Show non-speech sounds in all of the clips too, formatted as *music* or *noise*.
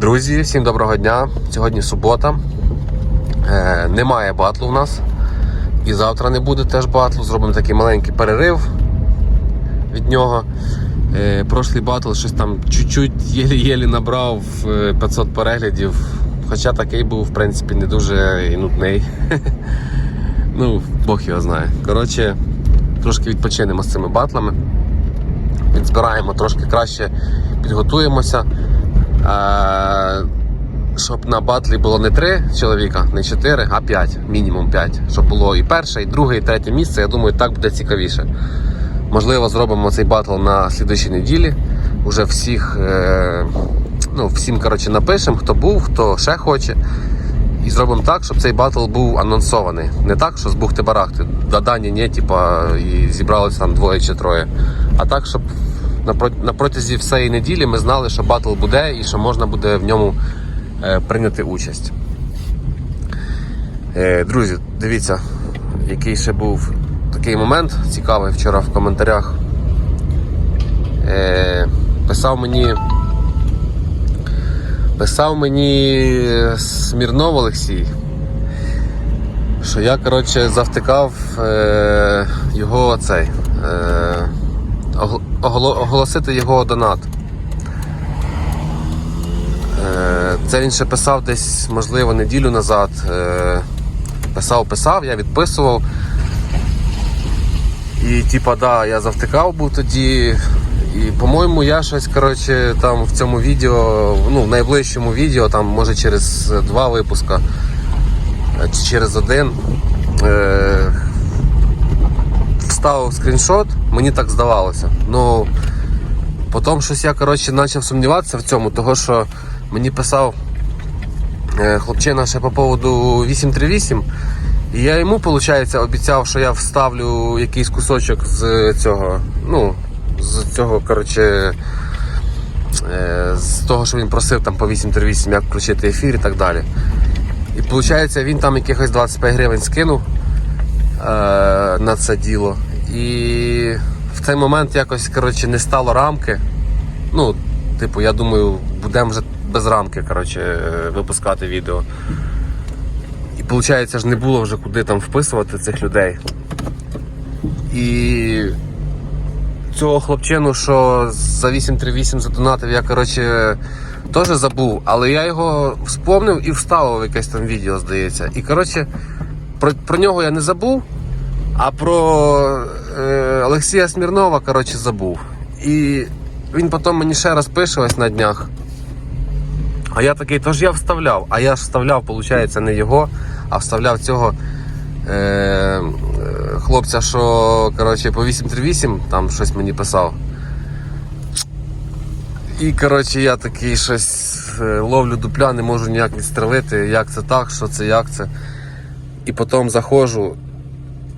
Друзі, всім доброго дня. Сьогодні субота. Е, немає батлу у нас. І завтра не буде теж батлу. Зробимо такий маленький перерив від нього. Е, прошлий батл щось там чуть-чуть єлі-єлі набрав е, 500 переглядів. Хоча такий був, в принципі, не дуже і нудний. *laughs* ну, Бог його знає. Коротше, трошки відпочинемо з цими батлами. Відзбираємо трошки краще, підготуємося. Щоб на батлі було не три чоловіка, не чотири, а п'ять, мінімум п'ять. Щоб було і перше, і друге, і третє місце. Я думаю, так буде цікавіше. Можливо, зробимо цей батл на слідуючій неділі. Уже всіх, е, ну, всім коротше, напишемо, хто був, хто ще хоче. І зробимо так, щоб цей батл був анонсований. Не так, що з бухти барахти. Да дані ні, типа, і зібралися там двоє чи троє. А так, щоб на, протязі всієї неділі ми знали, що батл буде і що можна буде в ньому е, прийняти участь. Е, друзі, дивіться, який ще був такий момент цікавий вчора в коментарях. Е, писав мені. Писав мені Смірнов Олексій, що я коротше, завтикав його цей, огл- оголо- оголосити його донат. Е, Це він ще писав десь, можливо, неділю назад. Е, Писав, писав, я відписував. І типа, да, я завтикав був тоді. І, по-моєму, я щось коротше, там в цьому відео, ну, в найближчому відео, там, може через два випуска е, чи через один. Вставив скріншот, мені так здавалося. Ну, потім щось я коротше, почав сумніватися в цьому, того що мені писав е, хлопчина ще по поводу 838. І я йому, виходить, обіцяв, що я вставлю якийсь кусочок з цього, ну, з цього, коротше, е, з того, що він просив там по 838, як включити ефір і так далі. І виходить, він там якихось 25 гривень скинув е, на це діло. І в цей момент якось коротше, не стало рамки. Ну, типу, я думаю, будемо вже без рамки коротше, е, випускати відео. І виходить, ж не було вже куди там вписувати цих людей. І цього хлопчину, що за 838 задонатив, я коротше теж забув, але я його вспомнив і вставив якесь там відео, здається. І коротше, про, про нього я не забув, а про е, Олексія Смірнова коротше, забув. І він потім мені ще раз пише ось на днях. А я такий, тож я вставляв. А я ж вставляв, виходить, не його, а вставляв цього е, хлопця, що коротше, по 838 там щось мені писав. І коротше, я такий щось е, ловлю дупля, не можу ніяк відстрелити, як це так, що це, як це. І потім заходжу,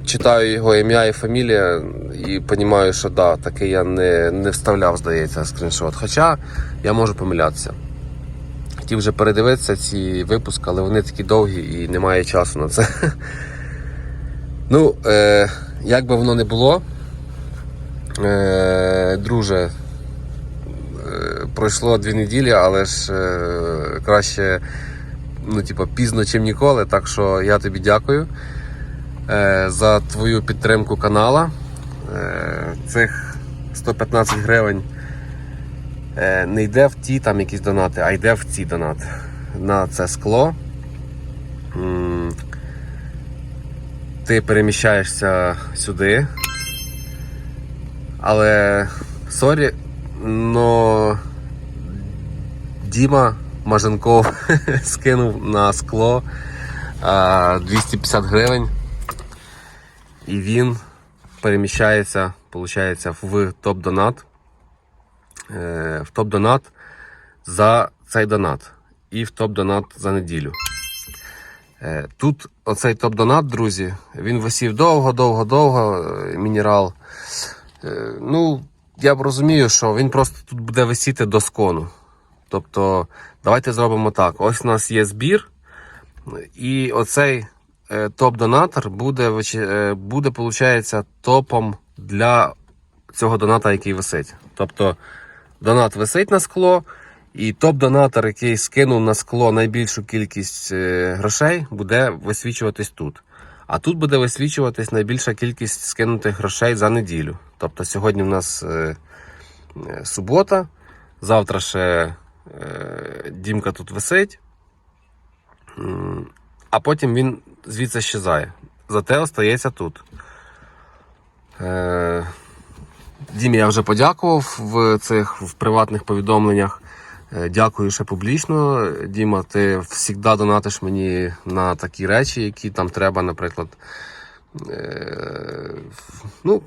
читаю його ім'я і фамілія, і розумію, що да, таки я не, не вставляв, здається, скріншот. Хоча я можу помилятися. Хотів вже передивитися ці випуски, але вони такі довгі і немає часу на це. *laughs* Ну, е, як би воно не було, е, друже, е, пройшло дві неділі, але ж е, краще ну, типу, пізно, чим ніколи. Так що я тобі дякую за твою підтримку канала. Е, цих 115 гривень е, не йде в ті там якісь донати, а йде в ці донати. На це скло. Ти переміщаєшся сюди. Але сорі, но Діма Маженков *laughs* скинув на скло 250 гривень. І він переміщається, виходить, в топ-донат. Е, в топ-донат за цей донат і в топ-донат за неділю. Е, Тут оцей топ-донат, друзі, він висів довго-довго-довго, е, мінерал. Ну, я б розумію, що він просто тут буде висіти до скону. Тобто, давайте зробимо так. Ось у нас є збір, і оцей топ-донатор буде, е, буде, виходить, топом для цього доната, який висить. Тобто, донат висить на скло, І топ-донатор, який скинув на скло найбільшу кількість е, грошей, буде висвічуватись тут. А тут буде висвічуватись найбільша кількість скинутих грошей за неділю. Тобто сьогодні в нас е, е, субота, завтра ще е, Дімка тут висить, а потім він звідси щезає. Зате остається тут. Е, Дімі я вже подякував в цих в приватних повідомленнях. Е, Дякую ще публічно. Діма, ти завжди донатиш мені на такі речі, які там треба, наприклад. Е, ну,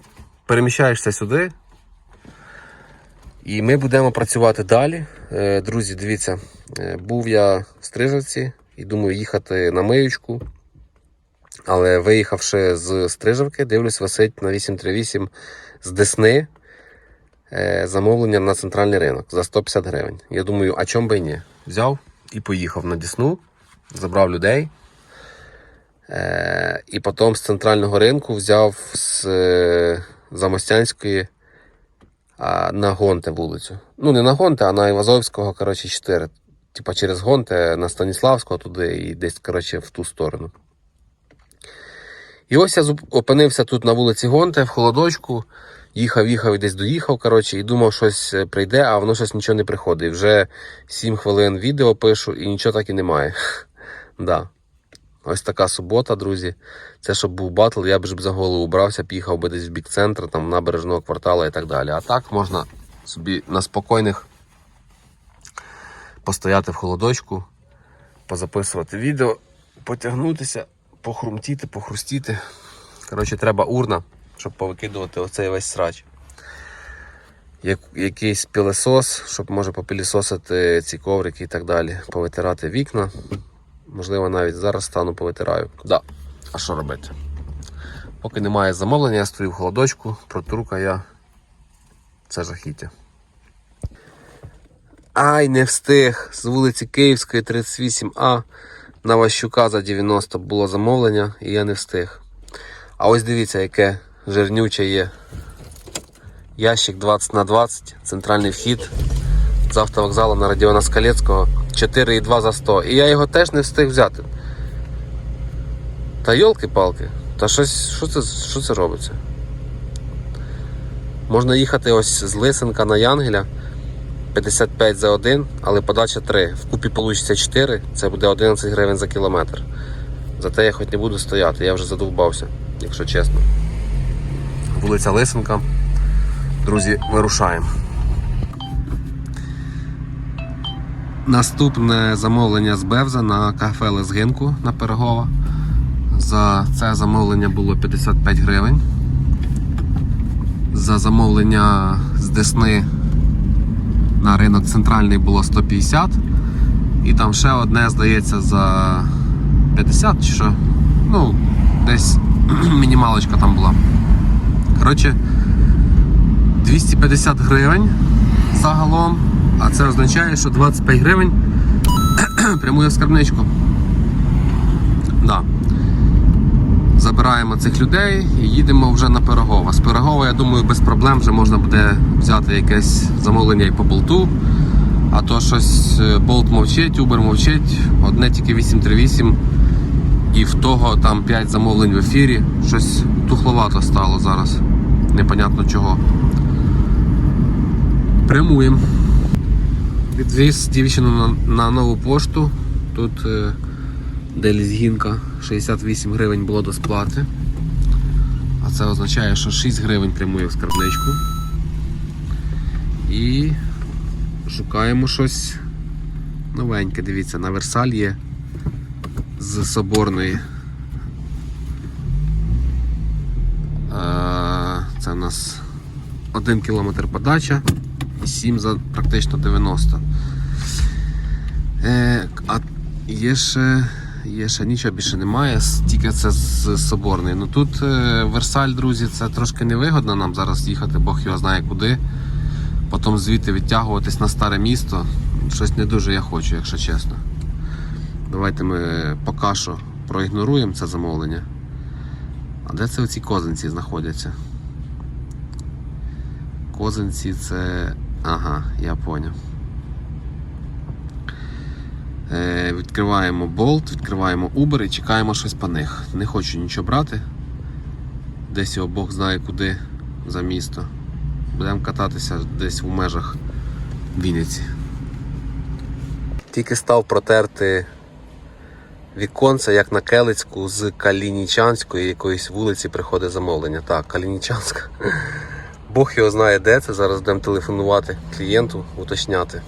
переміщаєшся сюди. І ми будемо працювати далі. Е, Друзі, дивіться, був я в Стрижавці і думаю їхати на миючку. Але виїхавши з Стрижавки, дивлюсь, висить на 838 з Десни е, замовлення на центральний ринок за 150 гривень. Я думаю, а чом би ні? Взяв і поїхав на Десну, забрав людей. Е, і потім з центрального ринку взяв з е, Замостянської на Гонте вулицю. Ну, не на Гонте, а на Івазовського, коротше, 4. Типа через Гонте на Станіславського туди і десь, коротше, в ту сторону. І ось я опинився тут на вулиці Гонте в холодочку. Їхав, їхав і десь доїхав, коротше, і думав, щось е, прийде, а воно щось нічого не приходить. Вже 7 хвилин відео пишу і нічого так і немає. *laughs* да. Ось така субота, друзі. Це щоб був батл, я б ж за голову брався, поїхав би десь в бік центру, там набережного кварталу і так далі. А так можна собі на спокійних постояти в холодочку, позаписувати відео, потягнутися, похрумтіти, похрустіти. Коротше, треба урна, щоб повикидувати оцей весь срач. Як, якийсь пілесос, щоб може попілісосити ці коврики і так далі, повитирати вікна. Можливо, навіть зараз стану повитираю. Да. А що робити? Поки немає замовлення, я стою в холодочку, протрука я. Це жахіття. Ай, не встиг. З вулиці Київської 38А на Ващука за 90 було замовлення, і я не встиг. А ось дивіться, яке жирнюче є. Ящик 20 на 20, центральний вхід з автовокзалу на Радіона Скалецького 4,2 за 100. І я його теж не встиг взяти. Та йолки-палки, та щось, що це, що це робиться? Можна їхати ось з Лисенка на Янгеля 55 за 1, але подача 3. Вкупі вийде 4, це буде 11 гривень за кілометр. Зате я хоч не буду стояти, я вже задовбався, якщо чесно. Вулиця Лисенка. Друзі, вирушаємо. Наступне замовлення з Бевза на кафе Лезгинку на Пирогова. За це замовлення було 55 гривень. За замовлення з Десни на ринок центральний було 150. І там ще одне, здається, за 50 чи що. Ну, десь *clears throat* мінімалочка там була. Коротше, 250 гривень загалом. А це означає, що 25 гривень *clears throat* прямує скарбничку. Да. Забираємо цих людей і їдемо вже на Пирогова. З Пирогова, я думаю, без проблем вже можна буде взяти якесь замовлення і по болту. А то щось е, болт мовчить, Uber мовчить, одне тільки 838 і в того там 5 замовлень в ефірі. Щось тухловато стало зараз. Непонятно чого. Прямуємо. Відвіз дівчину на, на нову пошту. Тут е, де лізгінка 68 гривень було до сплати. А це означає, що 6 гривень прямує в скарбничку. І шукаємо щось новеньке. Дивіться, на Версаль є з Соборної. Це у нас 1 кілометр подача і 7 за практично 90. Е, а є ще, є ще нічого більше немає, тільки це з Соборної. Ну тут е, Версаль, друзі, це трошки невигодно нам зараз їхати, Бог його знає куди. Потім звідти відтягуватись на старе місто. Щось не дуже я хочу, якщо чесно. Давайте ми поки що проігноруємо це замовлення. А де це оці козинці знаходяться? Козинці це. Ага, я поняв. Е, відкриваємо Bolt, відкриваємо Uber і чекаємо щось по них. Не хочу нічого брати. Десь його Бог знає куди за місто. Будемо кататися десь в межах Вінниці. Тільки став протерти віконце, як на Келицьку з Калінічанської якоїсь вулиці приходить замовлення. Так, Калінічанська. Бог його знає де це. Зараз будемо телефонувати клієнту, уточняти.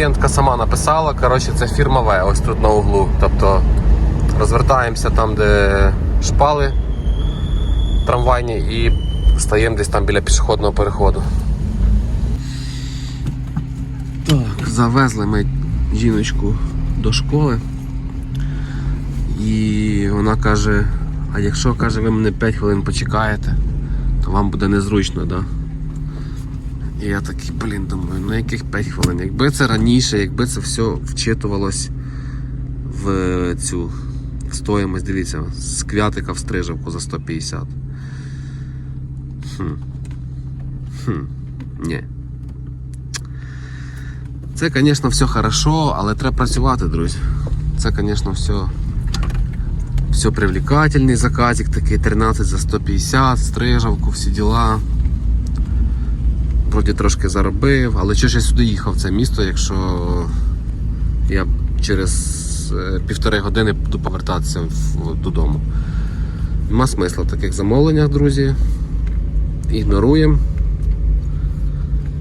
Клієнтка сама написала, коротше, це фірма В, ось тут на углу. Тобто розвертаємося там, де шпали трамвайні, і стаємо десь там біля пішохідного переходу. Так, завезли ми жіночку до школи. І вона каже: а якщо каже, ви мене 5 хвилин почекаєте, то вам буде незручно, да? І я такий, блін, думаю, ну яких 5 хвилин? Якби це раніше, якби це все вчитувалось в цю в стоїмость, дивіться, з квятика в стрижавку за 150. Хм. Хм. Ні. Це, звісно, все хорошо, але треба працювати, друзі. Це, звісно, все. Все привлекательний заказик такий 13 за 150, стрижавку, всі діла. Вроді трошки заробив, але чого ж я сюди їхав в це місто, якщо я через е, півтори години буду повертатися додому. Нема смисла в таких замовленнях, друзі. Ігноруємо.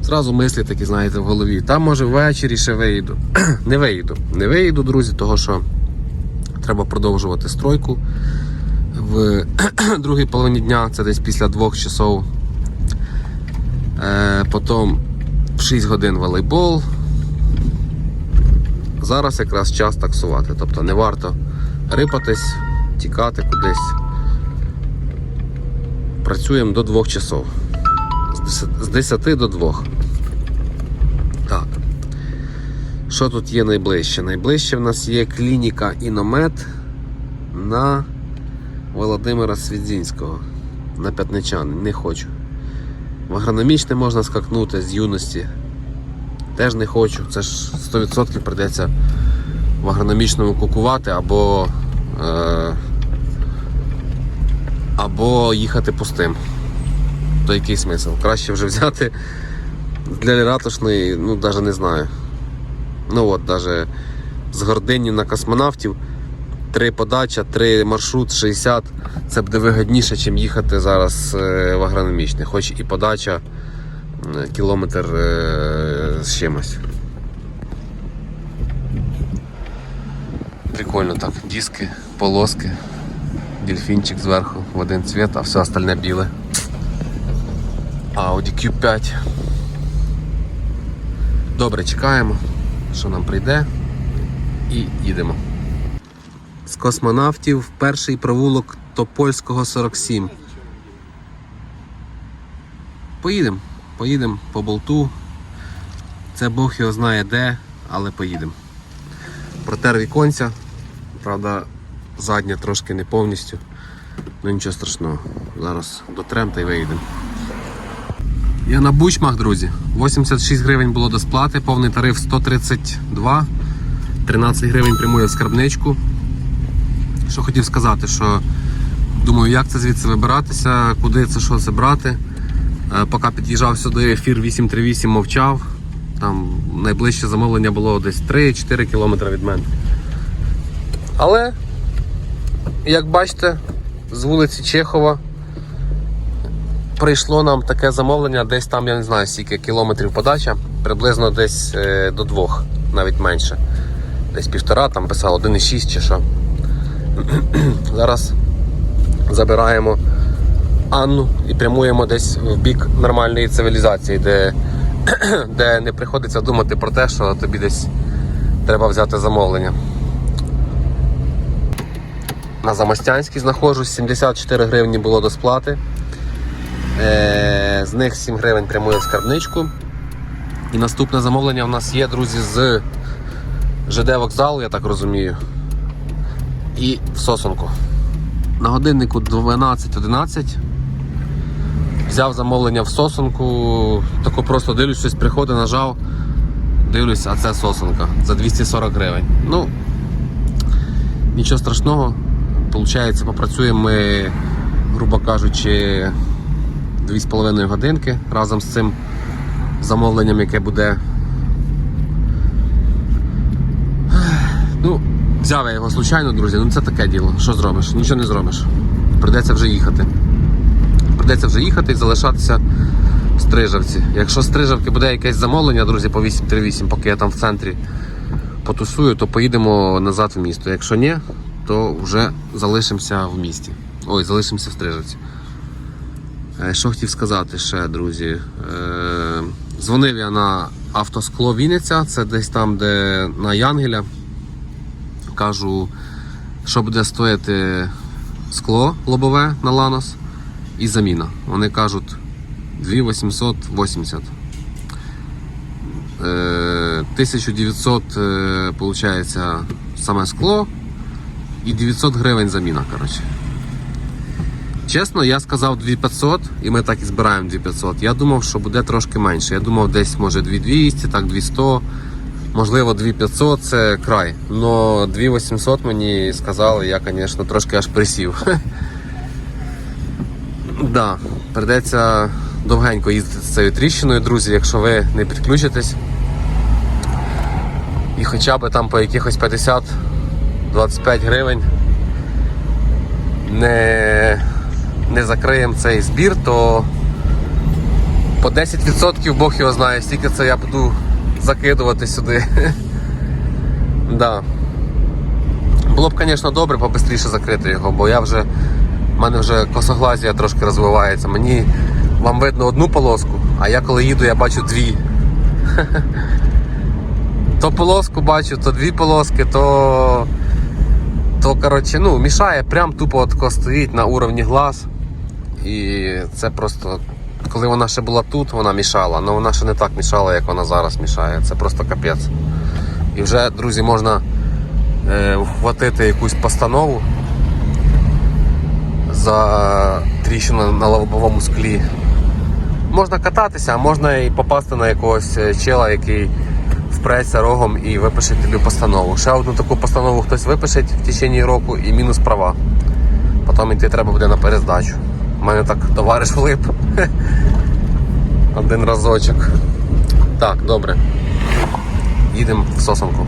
Зразу мислі такі, знаєте, в голові. Там може ввечері ще виїду. *clears throat* не виїду. Не виїду, друзі, того що треба продовжувати стройку в *clears throat* другій половині дня, це десь після двох часов. Е, потім в 6 годин волейбол. Зараз якраз час таксувати. Тобто не варто рипатись, тікати кудись. Працюємо до 2 часов. З 10, з 10 до 2. Так. Що тут є найближче? Найближче в нас є клініка Іномет на Володимира Свідзінського. На П'ятничани. Не хочу. В агрономічне можна скакнути з юності. Теж не хочу. Це ж 100% прийдеться в агрономічному кукувати або, е, або їхати пустим. То який смисл? Краще вже взяти для ратушної, ну навіть не знаю. Ну от, навіть з гордині на космонавтів. Три подача, три маршрут, 60. Це буде вигідніше, ніж їхати зараз е, в агрономічний. Хоч і подача кілометр е, з чимось. Прикольно так. Диски, полоски, дельфінчик зверху в один цвіт, а все остальне біле. Audi Q5. Добре, чекаємо, що нам прийде. І їдемо. Космонавтів перший провулок Топольського 47. Поїдемо. Поїдемо по болту. Це Бог його знає де, але поїдемо. Протер віконця. Правда, задня трошки не повністю. Ну нічого страшного. Зараз дотрем та й виїдемо. Я на бучмах, друзі. 86 гривень було до сплати, повний тариф 132, 13 гривень прямує в скарбничку. Що хотів сказати, що думаю, як це звідси вибиратися, куди це що це брати. Е, Поки під'їжджав сюди, ефір 838 мовчав. Там найближче замовлення було десь 3-4 кілометри від мене. Але, як бачите, з вулиці Чехова прийшло нам таке замовлення, десь там, я не знаю, скільки кілометрів подача, приблизно десь е, до двох, навіть менше. Десь півтора, там писало 1,6 чи що. *clears throat* Зараз забираємо Анну і прямуємо десь в бік нормальної цивілізації, де, *clears throat* де не приходиться думати про те, що тобі десь треба взяти замовлення. На Замостянській знаходжусь, 74 гривні було до сплати. Е, з них 7 гривень прямує в скарбничку. І наступне замовлення у нас є, друзі, з ЖД вокзалу, я так розумію. І в сосунку. На годиннику 12.11. Взяв замовлення в сосунку, тако просто дивлюсь, щось приходить, нажав. Дивлюсь, а це сосенка за 240 гривень. Ну, нічого страшного. Получається, попрацюємо ми, грубо кажучи, 2,5 годинки разом з цим замовленням, яке буде. Ну, взяв я його случайно, друзі. Ну це таке діло. Що зробиш? Нічого не зробиш. Придеться вже їхати. Придеться вже їхати і залишатися в Стрижавці. Якщо Стрижавки буде якесь замовлення, друзі, по 838, поки я там в центрі потусую, то поїдемо назад в місто. Якщо ні, то вже залишимося в місті. Ой, залишимося в Стрижавці. Е, Що хотів сказати ще, друзі? Е, Дзвонив я на автоскло Вінниця, це десь там, де на Янгеля. Кажу, що буде стояти скло лобове на Ланос і заміна. Вони кажуть 2880. Е, 1900 е, получається саме скло і 900 гривень заміна. Коротше. Чесно, я сказав 2500 і ми так і збираємо 2500. Я думав, що буде трошки менше. Я думав, десь може 2200, так 200, можливо 2500 це край. Но 2800 мені сказали, я, звісно, трошки аж присів. *laughs* Да, придеться довгенько їздити з цією тріщиною, друзі, якщо ви не підключитесь. І хоча б там по якихось 50-25 гривень не, не закриємо цей збір, то по 10% Бог його знає, стільки це я буду закидувати сюди. *laughs* да. Було б, звісно, добре побистріше закрити його, бо я вже в мене вже косоглазія трошки розвивається. Мені вам видно одну полоску, а я коли їду, я бачу дві. *laughs* То полоску бачу, то дві полоски, то. То коротше, ну, мішає, прям тупо отко стоїть на уровні глаз. І це просто. Коли вона ще була тут, вона мішала, але вона ще не так мішала, як вона зараз мішає. Це просто капець. І вже, друзі, можна е, вхватити якусь постанову за тріщину на лобовому склі. Можна кататися, а можна і попасти на якогось е, чела, який впреться рогом і випише тобі постанову. Ще одну таку постанову хтось випише в течение року і мінус права. Потім йти треба буде на перездачу. У мене так товариш влип. *laughs* Один разочок. Так, добре. Їдемо в сосонку.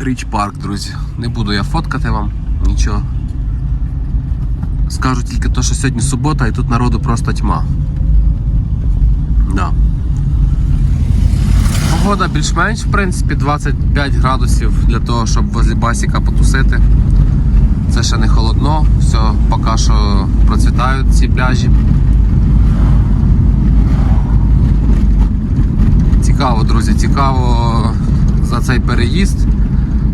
Річ парк, друзі. Не буду я фоткати вам, нічого. Скажу тільки то, що сьогодні субота і тут народу просто тьма. Да. Погода більш-менш, в принципі, 25 градусів для того, щоб возле басіка потусити. Це ще не холодно, все, поки що процвітають ці пляжі. Цікаво, друзі, цікаво за цей переїзд,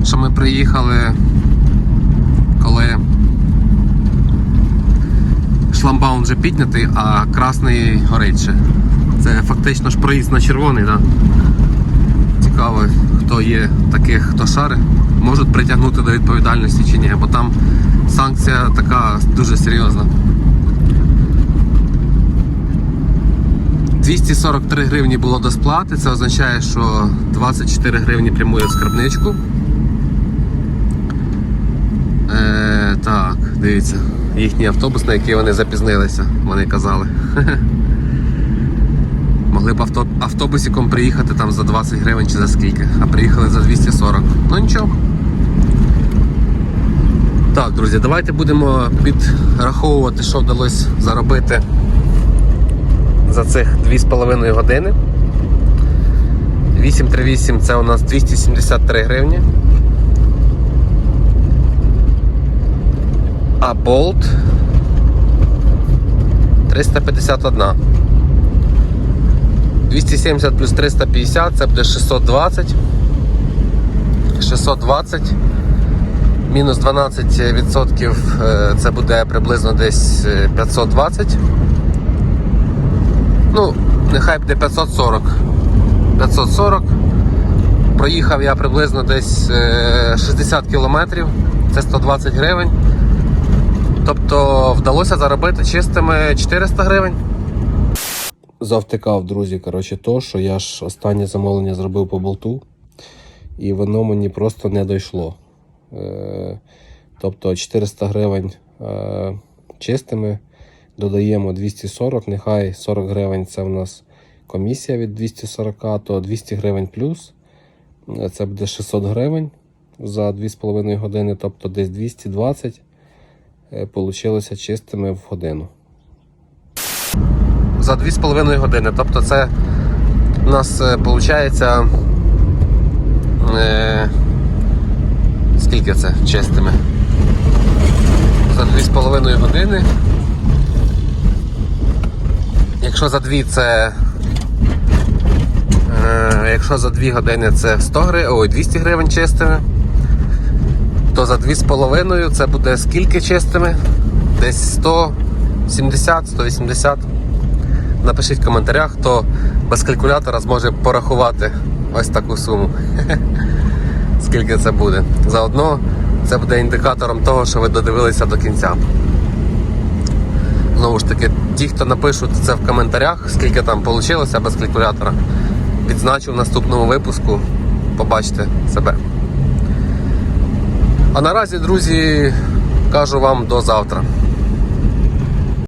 що ми приїхали, коли шламбаун вже піднятий, а красний горить ще. Це фактично ж проїзд на червоний, так? Цікаво, хто є таких, хто шари, можуть притягнути до відповідальності чи ні, бо там санкція така дуже серйозна. 243 гривні було до сплати, це означає, що 24 гривні прямує в скарбничку. Е, так, дивіться, їхній автобус, на який вони запізнилися, вони казали. *laughs* Могли б авто, автобусиком приїхати там за 20 гривень чи за скільки, а приїхали за 240. Ну нічого. Так, друзі, давайте будемо підраховувати, що вдалося заробити за цих 2,5 години. 838 це у нас 273 гривні. А болт 351. 270 плюс 350 це буде 620. 620. Мінус 12% е, це буде приблизно десь е, 520. Ну, нехай буде 540. 540. Проїхав я приблизно десь е, 60 кілометрів, це 120 гривень. Тобто вдалося заробити чистими 400 гривень. Завтикав, друзі, коротше, то, що я ж останнє замовлення зробив по болту, і воно мені просто не дійшло. Е, тобто 400 гривень е, чистими, додаємо 240, нехай 40 гривень це в нас комісія від 240, то 200 гривень плюс. Е, Це буде 600 гривень за 2,5 години, тобто десь 220 е, получилося чистими в годину. За 2,5 години. Тобто це у нас виходить. Е, скільки це чистими? За 2,5 години. Якщо за 2 це. Е, якщо за 2 години це 100 гривень, ой, 200 гривень чистими, то за 2,5 це буде скільки чистими? Десь 170-180. Напишіть в коментарях, хто без калькулятора зможе порахувати ось таку суму. *laughs* Скільки це буде. Заодно це буде індикатором того, що ви додивилися до кінця. Знову ж таки, ті, хто напишуть це в коментарях, скільки там вийшло без калькулятора, підзначу в наступному випуску. Побачите себе. А наразі, друзі, кажу вам до завтра.